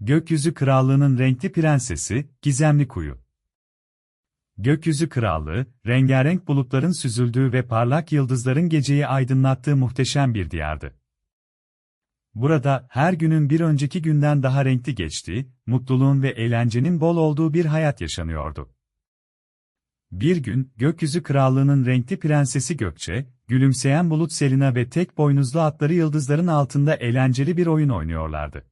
Gökyüzü Krallığı'nın renkli prensesi, Gizemli Kuyu. Gökyüzü Krallığı, rengarenk bulutların süzüldüğü ve parlak yıldızların geceyi aydınlattığı muhteşem bir diyardı. Burada, her günün bir önceki günden daha renkli geçtiği, mutluluğun ve eğlencenin bol olduğu bir hayat yaşanıyordu. Bir gün, Gökyüzü Krallığı'nın renkli prensesi Gökçe, gülümseyen bulut Selina ve tek boynuzlu atları yıldızların altında eğlenceli bir oyun oynuyorlardı.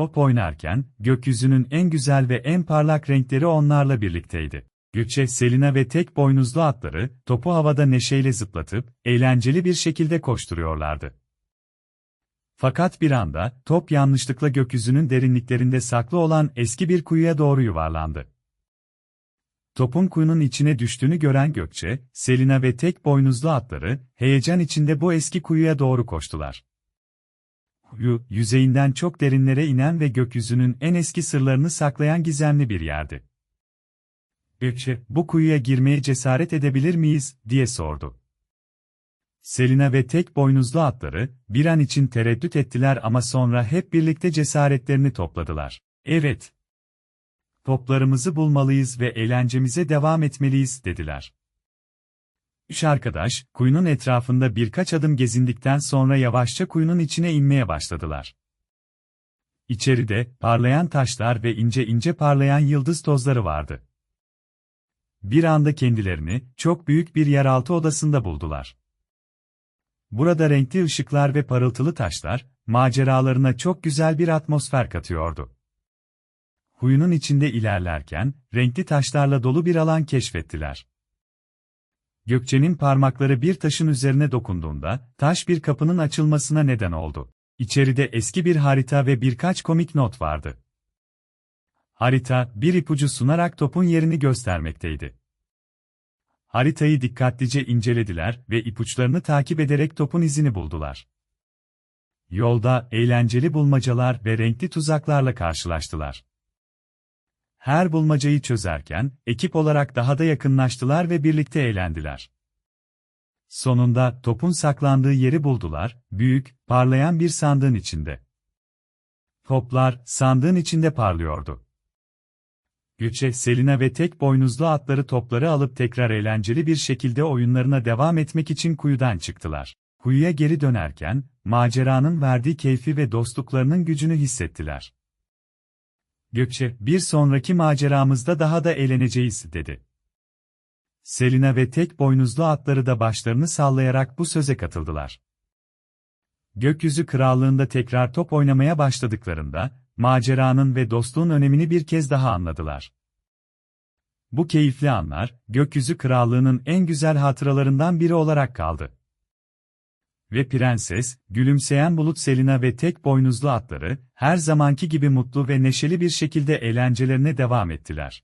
Top oynarken, gökyüzünün en güzel ve en parlak renkleri onlarla birlikteydi. Gökçe, Selina ve tek boynuzlu atları, topu havada neşeyle zıplatıp, eğlenceli bir şekilde koşturuyorlardı. Fakat bir anda, top yanlışlıkla gökyüzünün derinliklerinde saklı olan eski bir kuyuya doğru yuvarlandı. Topun kuyunun içine düştüğünü gören Gökçe, Selina ve tek boynuzlu atları, heyecan içinde bu eski kuyuya doğru koştular. Kuyu, yüzeyinden çok derinlere inen ve gökyüzünün en eski sırlarını saklayan gizemli bir yerdi. Gökçe, bu kuyuya girmeye cesaret edebilir miyiz, diye sordu. Selina ve tek boynuzlu atları, bir an için tereddüt ettiler ama sonra hep birlikte cesaretlerini topladılar. Evet. Toplarımızı bulmalıyız ve eğlencemize devam etmeliyiz, dediler. Üç arkadaş, kuyunun etrafında birkaç adım gezindikten sonra yavaşça kuyunun içine inmeye başladılar. İçeride, parlayan taşlar ve ince ince parlayan yıldız tozları vardı. Bir anda kendilerini, çok büyük bir yeraltı odasında buldular. Burada renkli ışıklar ve parıltılı taşlar, maceralarına çok güzel bir atmosfer katıyordu. Kuyunun içinde ilerlerken, renkli taşlarla dolu bir alan keşfettiler. Gökçe'nin parmakları bir taşın üzerine dokunduğunda, taş bir kapının açılmasına neden oldu. İçeride eski bir harita ve birkaç komik not vardı. Harita, bir ipucu sunarak topun yerini göstermekteydi. Haritayı dikkatlice incelediler ve ipuçlarını takip ederek topun izini buldular. Yolda eğlenceli bulmacalar ve renkli tuzaklarla karşılaştılar. Her bulmacayı çözerken, ekip olarak daha da yakınlaştılar ve birlikte eğlendiler. Sonunda topun saklandığı yeri buldular, büyük, parlayan bir sandığın içinde. Toplar, sandığın içinde parlıyordu. Göçe, Selina ve tek boynuzlu atları topları alıp tekrar eğlenceli bir şekilde oyunlarına devam etmek için kuyudan çıktılar. Kuyuya geri dönerken, maceranın verdiği keyfi ve dostluklarının gücünü hissettiler. Gökçe, bir sonraki maceramızda daha da eğleneceğiz, dedi. Selina ve tek boynuzlu atları da başlarını sallayarak bu söze katıldılar. Gökyüzü Krallığında tekrar top oynamaya başladıklarında, maceranın ve dostluğun önemini bir kez daha anladılar. Bu keyifli anlar, Gökyüzü Krallığı'nın en güzel hatıralarından biri olarak kaldı. Ve prenses, gülümseyen bulut Selina ve tek boynuzlu atları, her zamanki gibi mutlu ve neşeli bir şekilde eğlencelerine devam ettiler.